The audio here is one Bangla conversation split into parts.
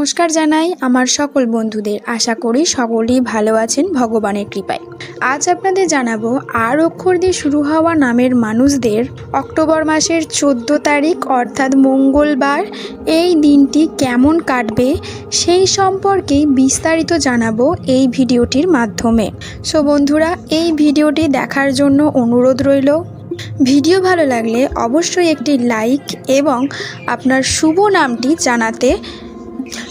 নমস্কার জানাই আমার সকল বন্ধুদের। আশা করি সকলেই ভালো আছেন ভগবানের কৃপায়। আজ আপনাদের জানাব আর অক্ষর দিয়ে শুরু হওয়া নামের মানুষদের অক্টোবর মাসের চোদ্দ তারিখ, অর্থাৎ মঙ্গলবার, এই দিনটি কেমন কাটবে সেই সম্পর্কে বিস্তারিত জানাব এই ভিডিওটির মাধ্যমে। সো বন্ধুরা, এই ভিডিওটি দেখার জন্য অনুরোধ রইল। ভিডিও ভালো লাগলে অবশ্যই একটি লাইক এবং আপনার শুভ নামটি জানাতে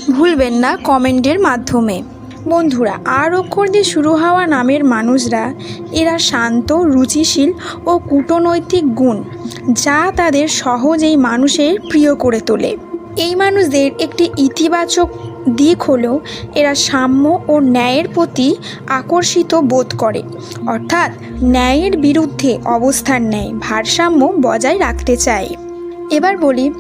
ভুলবেন না কমেন্টের মাধ্যমে। বন্ধুরা, আর অক্ষর দিয়ে শুরু হওয়া নামের মানুষরা, এরা শান্ত, রুচিশীল ও কূটনৈতিক গুণ, যা তাদের সহজেই মানুষের প্রিয় করে তোলে। এই মানুষদের একটি ইতিবাচক দিক হলো এরা সাম্য ও ন্যায়ের প্রতি আকর্ষিত বোধ করে। অর্থাৎ ন্যায়ের বিরুদ্ধে অবস্থান নেয়, ভারসাম্য বজায় রাখতে চায়। এবার বলি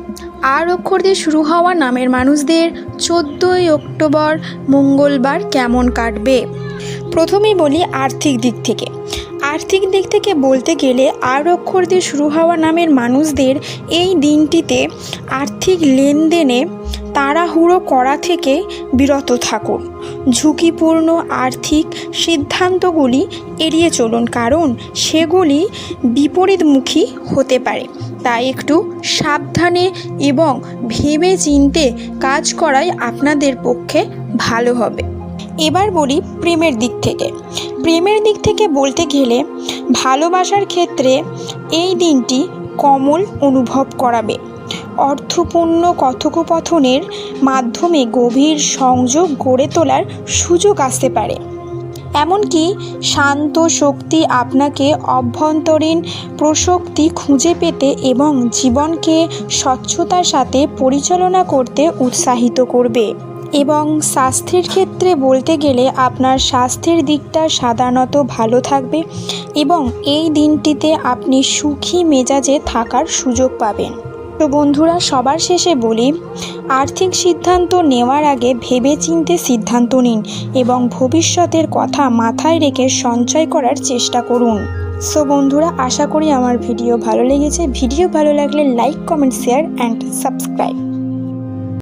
আর অক্ষর দিয়ে শুরু হওয়া নামের মানুষদের চোদ্দোই অক্টোবর মঙ্গলবার কেমন কাটবে? প্রথমেই বলি আর্থিক দিক থেকে। আর্থিক দিক থেকে বলতে গেলে আর অক্ষর দিয়ে শুরু হওয়া নামের মানুষদের এই দিনটিতে আর্থিক লেনদেনে তাড়াহুড়ো করা থেকে বিরত থাকুন। ঝুঁকিপূর্ণ আর্থিক সিদ্ধান্তগুলি এড়িয়ে চলুন, কারণ সেগুলি বিপরীতমুখী হতে পারে। তাই একটু সাবধানে এবং ভেবে চিনতে কাজ করাই আপনাদের পক্ষে ভালো হবে। এবার বলি প্রেমের দিক থেকে। প্রেমের দিক থেকে বলতে গেলে ভালোবাসার ক্ষেত্রে এই দিনটি কমল অনুভব করাবে। অর্থপূর্ণ কথোপকথনের মাধ্যমে গভীর সংযোগ গড়ে তোলার সুযোগ আসতে পারে। এমনকি শান্ত শক্তি আপনাকে অভ্যন্তরীণ প্রশক্তি খুঁজে পেতে এবং জীবনকে স্বচ্ছতার সাথে পরিচালনা করতে উৎসাহিত করবে। এবং স্বাস্থ্যের ক্ষেত্রে বলতে গেলে আপনার স্বাস্থ্যের দিকটা সাধারণত ভালো থাকবে এবং এই দিনটিতে আপনি সুখী মেজাজে থাকার সুযোগ পাবেন। তো বন্ধুরা, সবার শেষে বলি, আর্থিক সিদ্ধান্ত নেওয়ার আগে ভেবে চিনতে সিদ্ধান্ত নিন এবং ভবিষ্যতের কথা মাথায় রেখে সঞ্চয় করার চেষ্টা করুন। সো বন্ধুরা, আশা করি আমার ভিডিও ভালো লেগেছে। ভিডিও ভালো লাগলে like comment share and subscribe